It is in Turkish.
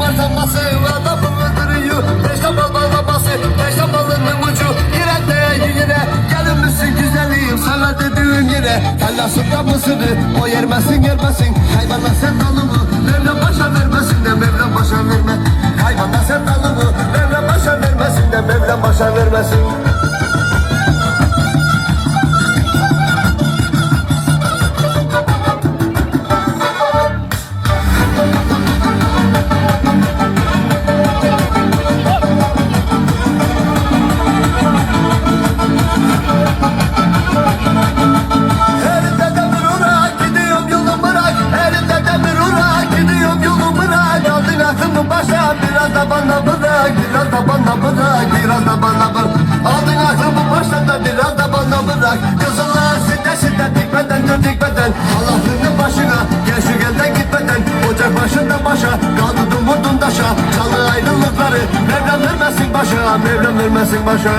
var zaması Adamı öldürüyor Teşte balbal babası Teşte balının ucu. İrende yine Gelin misin güzelim? Sana dediğim yine Fellasında mısırı O yermesin yermesin Hayvanla sen dalımı Mevlam başa vermesin de Mevlam başa verme. Hayvanla sen dalımı Mevlam başa vermesin de Mevlam başa vermesin. Da bana bırak Biraz da bana bırak biraz da bana bırak Aldın aklımı başa da biraz da bana bırak Kızıllar site site dikmeden dur dikmeden Allah'ını başına gel şu gelden gitmeden Ocak başında başa kaldırdın vurdun taşa. Çalı ayrılıkları Mevlam vermesin başa Mevlam vermesin başa